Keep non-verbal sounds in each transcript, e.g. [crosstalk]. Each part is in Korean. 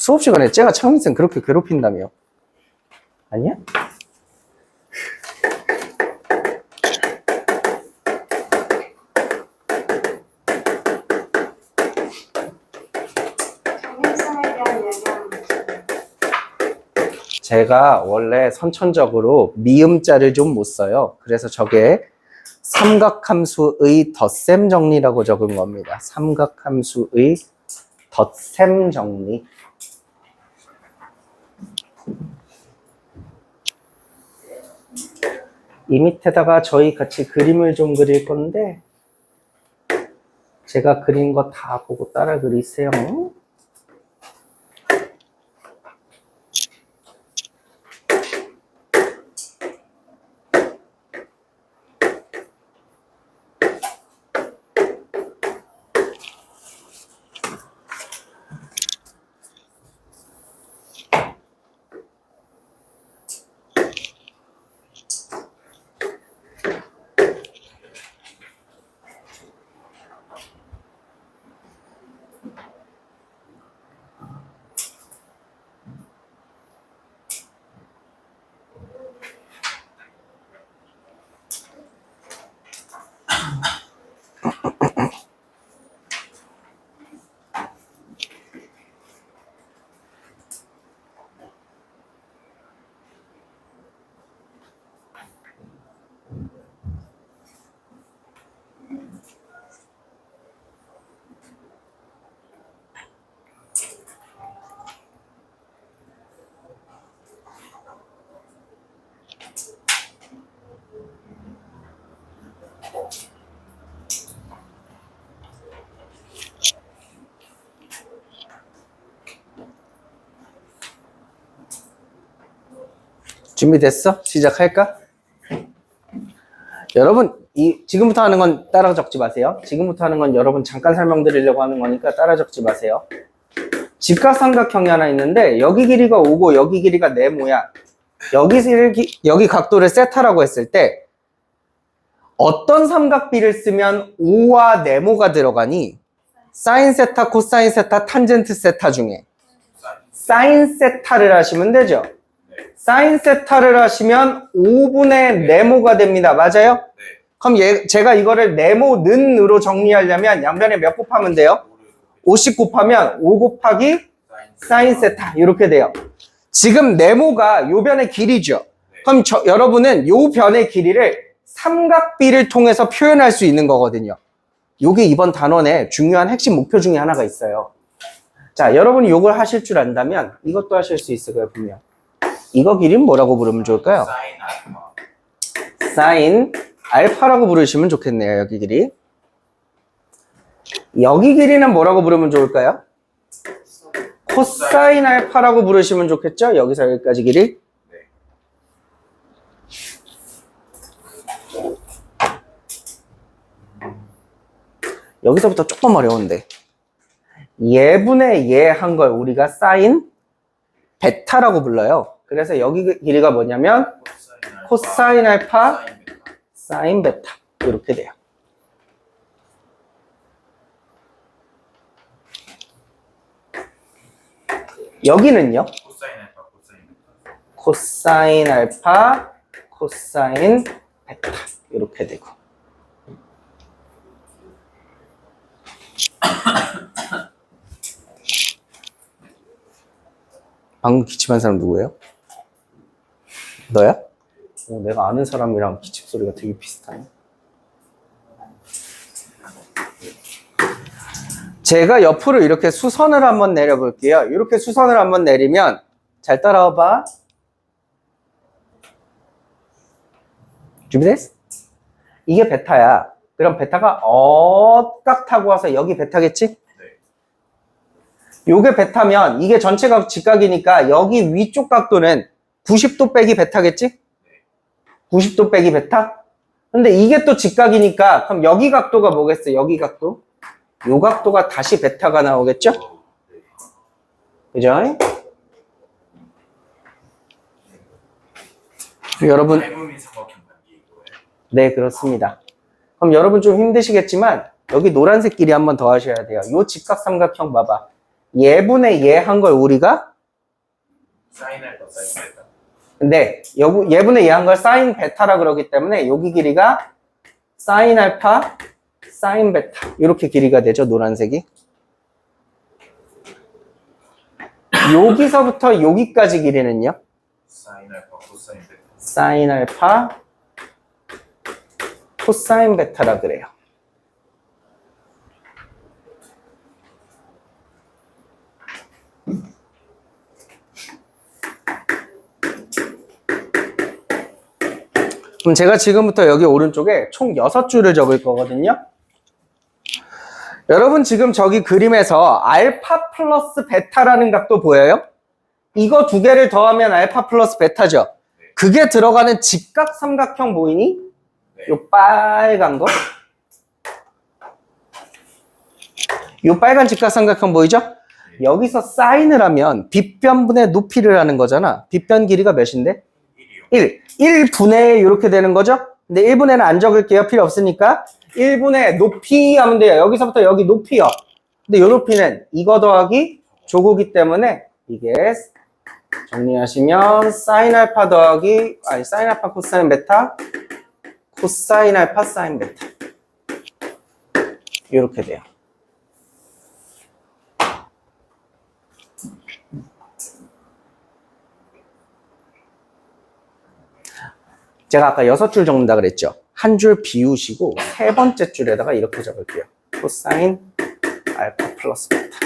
수업 시간에 쟤가 창민쌤 그렇게 괴롭힌다며. 아니야? 제가 원래 선천적으로 미음자를 좀 못 써요. 그래서 저게 삼각함수의 덧셈 정리라고 적은 겁니다. 삼각함수의 덧셈 정리. 이 밑에다가 저희 같이 그림을 좀 그릴 건데 제가 그린 거 다 보고 따라 그리세요. 준비됐어? 시작할까? 여러분, 이 지금부터 하는 건 따라 적지 마세요. 지금부터 하는 건 여러분 잠깐 설명드리려고 하는 거니까 따라 적지 마세요. 직각삼각형이 하나 있는데 여기 길이가 5고 여기 길이가 네모야. 여기 길- 여기 각도를 세타라고 했을 때 어떤 삼각비를 쓰면 5와 네모가 들어가니 사인 세타, 코사인 세타, 탄젠트 세타 중에 사인 세타를 하시면 되죠. 사인 세타를 하시면 5분의 네모가 됩니다. 맞아요? 그럼 얘, 제가 이거를 네모 는으로 정리하려면 양변에 몇 곱하면 돼요? 50 곱하면 5 곱하기 사인 세타 이렇게 돼요. 지금 네모가 요 변의 길이죠. 그럼 저- 여러분은 요 변의 길이를 삼각비를 통해서 표현할 수 있는 거거든요. 요게 이번 단원의 중요한 핵심 목표 중에 하나가 있어요. 자, 여러분이 요걸 하실 줄 안다면 이것도 하실 수 있을 거예요, 분명. 이거 길이는 뭐라고 부르면 좋을까요? 사인 알파 사인 알파라고 부르시면 좋겠네요, 여기 길이. 여기 길이는 뭐라고 부르면 좋을까요? 코사인 알파라고 부르시면 좋겠죠? 여기서 여기까지 길이. 네. 여기서부터 조금 어려운데. 예분의 예 한 걸 우리가 사인 베타라고 불러요. 그래서 여기 길이가 뭐냐면 코사인 알파 사인 베타 이렇게 돼요. 여기는요? 코사인 알파, 코사인 베타 이렇게 되고 [coughs] 방금 기침한 사람 누구예요? 너야? 어, 내가 아는 사람이랑 기침 소리가 되게 비슷하네. 제가 옆으로 이렇게 수선을 한번 내려 볼게요. 이렇게 수선을 한번 내리면 잘 따라와 봐. 준비됐어? 이게 베타야. 그럼 베타가 어딱 타고 와서 여기 베타겠지? 네. 요게 베타면 이게 전체가 직각이니까 여기 위쪽 각도는 90도 빼기 베타겠지? 90도 빼기 베타? 근데 이게 또 직각이니까 그럼 여기 각도가 뭐겠어? 여기 각도? 요 각도가 다시 베타가 나오겠죠? 그죠? 여러분 네, 그렇습니다. 그럼 여러분 좀 힘드시겠지만 여기 노란색 길이 한번 더 하셔야 돼요. 요 직각삼각형 봐봐. 예분의 예 한 걸 우리가 사인 알파 사인 베 타. 네, 여부, 예분의 예한걸 사인 베타라 그러기 때문에 여기 길이가 사인 알파, 사인 베타 이렇게 길이가 되죠 노란색이 여기서부터 여기까지 길이는요 사인 알파 코사인 베타. 사인 알파, 코사인 베타라 그래요. 그럼 제가 지금부터 여기 오른쪽에 총 6줄을 적을 거거든요. 여러분 지금 저기 그림에서 알파 플러스 베타라는 값도 보여요? 이거 두 개를 더하면 알파 플러스 베타죠. 그게 들어가는 직각 삼각형 보이니? 네. 요 빨간 거. 요 빨간 직각 삼각형 보이죠? 여기서 사인을 하면 빗변분의 높이를 하는 거잖아. 빗변 길이가 몇인데? 1이요. 1. 1분의 이렇게 되는 거죠? 근데 1분의는 안 적을게요. 필요 없으니까. 1분의 높이 하면 돼요. 여기서부터 여기 높이요. 근데 이 높이는 이거 더하기 조고기 때문에 이게 정리하시면 사인 알파 더하기 아니 사인 알파 코사인 베타 코사인 알파 사인 베타 이렇게 돼요. 제가 아까 여섯 줄 적는다 그랬죠. 한 줄 비우시고 세 번째 줄에다가 이렇게 적을게요. 코사인 알파 플러스 베타.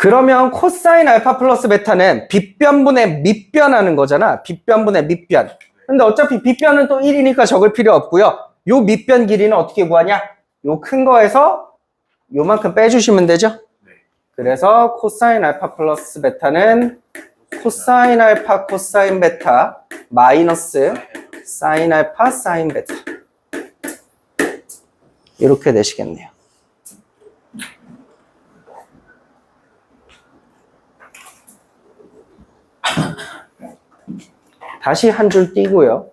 그러면 코사인 알파 플러스 베타는 빗변분의 밑변하는 거잖아. 빗변분의 밑변. 근데 어차피 빗변은 또 1이니까 적을 필요 없고요. 요 밑변 길이는 어떻게 구하냐? 요 큰 거에서 요만큼 빼주시면 되죠. 네. 그래서 코사인 알파 플러스 베타는 코사인 알파 코사인 베타 마이너스 사인 알파 사인 베타 이렇게 되시겠네요. 다시 한 줄 띄고요.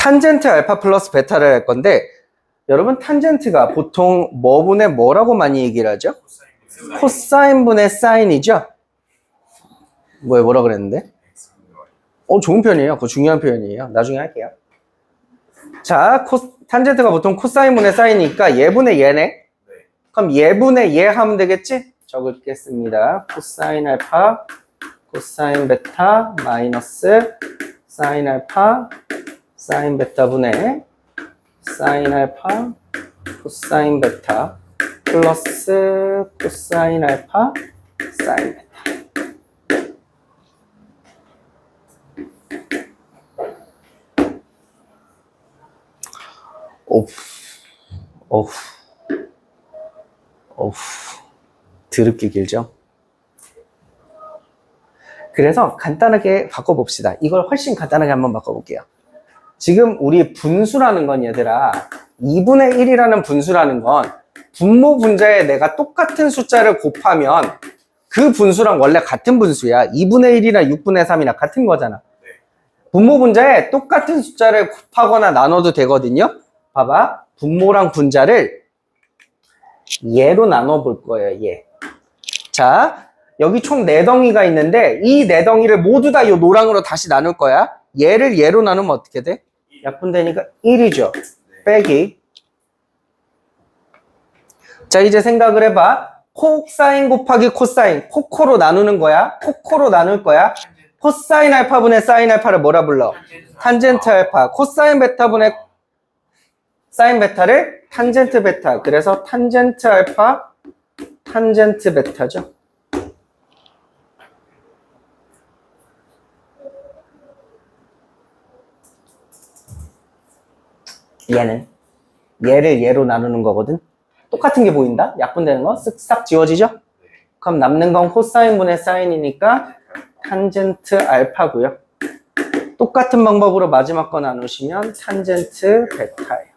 탄젠트 알파 플러스 베타를 할 건데 여러분 탄젠트가 보통 뭐분의 뭐라고 많이 얘기를 하죠? 코사인 코사인 분의 사인이죠? 뭐에 뭐라 그랬는데? 어 좋은 편이에요. 그거 중요한 표현이에요. 나중에 할게요. 자, 코, 탄젠트가 보통 코사인 분의 사인이니까 예분의 예네. 네. 그럼 예분의 예 하면 되겠지? 적을겠습니다. 코사인 알파, 코사인 베타, 마이너스 사인 알파, 사인 베타 분의 사인 알파, 코사인 베타, 플러스 코사인 알파, 사인 베타. 오우, 오우, 오우, 드럽게 길죠? 그래서 간단하게 바꿔봅시다. 이걸 훨씬 간단하게 한번 바꿔볼게요. 지금 우리 분수라는 건 얘들아, 2분의 1이라는 분수라는 건 분모 분자에 내가 똑같은 숫자를 곱하면 그 분수랑 원래 같은 분수야. 2분의 1이나 6분의 3이나 같은 거잖아. 분모 분자에 똑같은 숫자를 곱하거나 나눠도 되거든요. 봐봐. 분모랑 분자를 예로 나눠 볼 거예요, 예. 자, 여기 총 4덩이가 있는데 이 4덩이를 모두 다 이 노랑으로 다시 나눌 거야. 얘를 예로 나누면 어떻게 돼? 약분되니까 1이죠. 빼기. 자, 이제 생각을 해봐. 코사인 곱하기 코사인. 코코로 나누는 거야. 코코로 나눌 거야. 코사인 알파분의 사인 알파를 뭐라 불러? 탄젠트 알파. 코사인 베타분의 사인 베타를 탄젠트 베타. 그래서 탄젠트 알파, 탄젠트 베타죠. 얘는 얘를 얘로 나누는 거거든. 똑같은 게 보인다. 약분되는 거 쓱싹 지워지죠? 그럼 남는 건 코사인분의 사인이니까 탄젠트 알파고요. 똑같은 방법으로 마지막 거 나누시면 탄젠트 베타예요.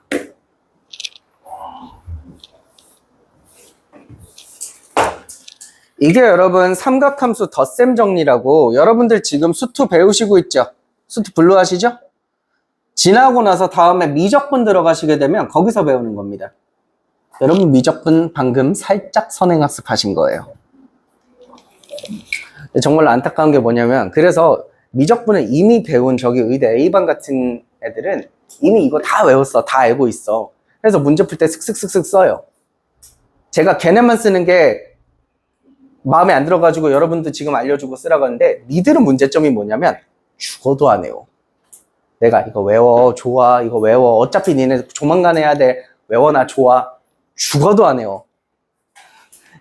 이게 여러분 삼각함수 덧셈 정리라고 여러분들 지금 수투 배우시고 있죠? 수투 블루 하시죠? 지나고 나서 다음에 미적분 들어가시게 되면 거기서 배우는 겁니다. 여러분 미적분 방금 살짝 선행학습 하신 거예요. 근데 정말 안타까운 게 뭐냐면 그래서 미적분을 이미 배운 저기 의대 A반 같은 애들은 이미 이거 다 외웠어. 다 알고 있어. 그래서 문제 풀 때 슥슥슥슥 써요. 제가 걔네만 쓰는 게 마음에 안 들어가지고 여러분도 지금 알려주고 쓰라고 하는데 니들은 문제점이 뭐냐면 죽어도 안 해요. 내가 이거 외워 좋아 이거 외워 어차피 니네 조만간 해야 돼 외워나 좋아 죽어도 안 해요.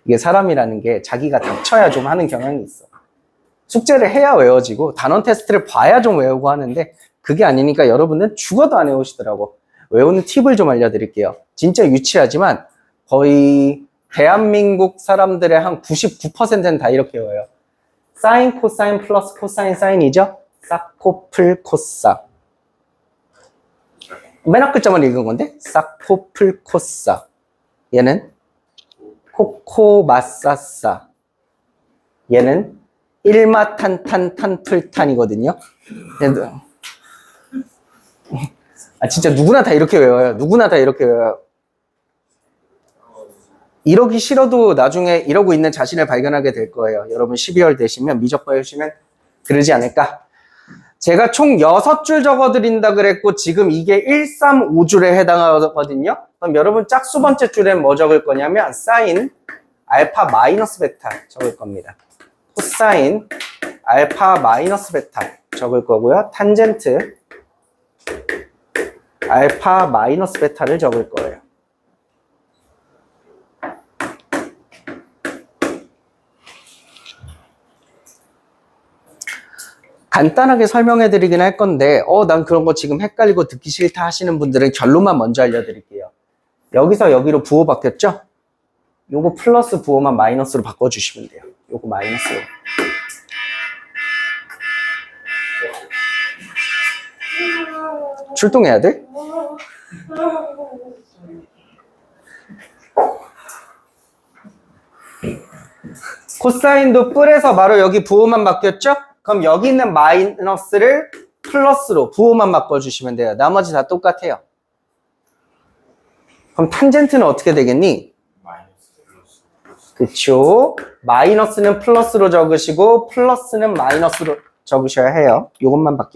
이게 사람이라는 게 자기가 닥쳐야 좀 하는 경향이 있어. 숙제를 해야 외워지고 단원 테스트를 봐야 좀 외우고 하는데 그게 아니니까 여러분은 죽어도 안 외우시더라고. 외우는 팁을 좀 알려드릴게요. 진짜 유치하지만 거의 대한민국 사람들의 한 99%는 다 이렇게 외워요. 사인, 코사인, 플러스 코사인, 사인이죠? 사코플, 코사. 맨 앞 글자만 읽은 건데 사코플, 코사. 얘는 코코마사사. 얘는 일마탄탄탄풀탄이거든요. 아 진짜 누구나 다 이렇게 외워요. 누구나 다 이렇게 외워요. 이러기 싫어도 나중에 이러고 있는 자신을 발견하게 될 거예요. 여러분 12월 되시면 미적분 해주시면 그러지 않을까? 제가 총 6줄 적어드린다 그랬고 지금 이게 1, 3, 5줄에 해당하거든요. 그럼 여러분 짝수 번째 줄엔 뭐 적을 거냐면 사인 알파 마이너스 베타 적을 겁니다. 코사인 알파 마이너스 베타 적을 거고요. 탄젠트 알파 마이너스 베타를 적을 거예요. 간단하게 설명해 드리긴 할 건데, 어, 난 그런 거 지금 헷갈리고 듣기 싫다 하시는 분들은 결론만 먼저 알려드릴게요. 여기서 여기로 부호 바뀌었죠? 요거 플러스 부호만 마이너스로 바꿔주시면 돼요. 요거 마이너스로. 출동해야 돼? 코사인도 뿔에서 바로 여기 부호만 바뀌었죠? 그럼 여기 있는 마이너스를 플러스로 부호만 바꿔주시면 돼요. 나머지 다 똑같아요. 그럼 탄젠트는 어떻게 되겠니? 그쵸? 마이너스는 플러스로 적으시고 플러스는 마이너스로 적으셔야 해요. 이것만 바뀌어요.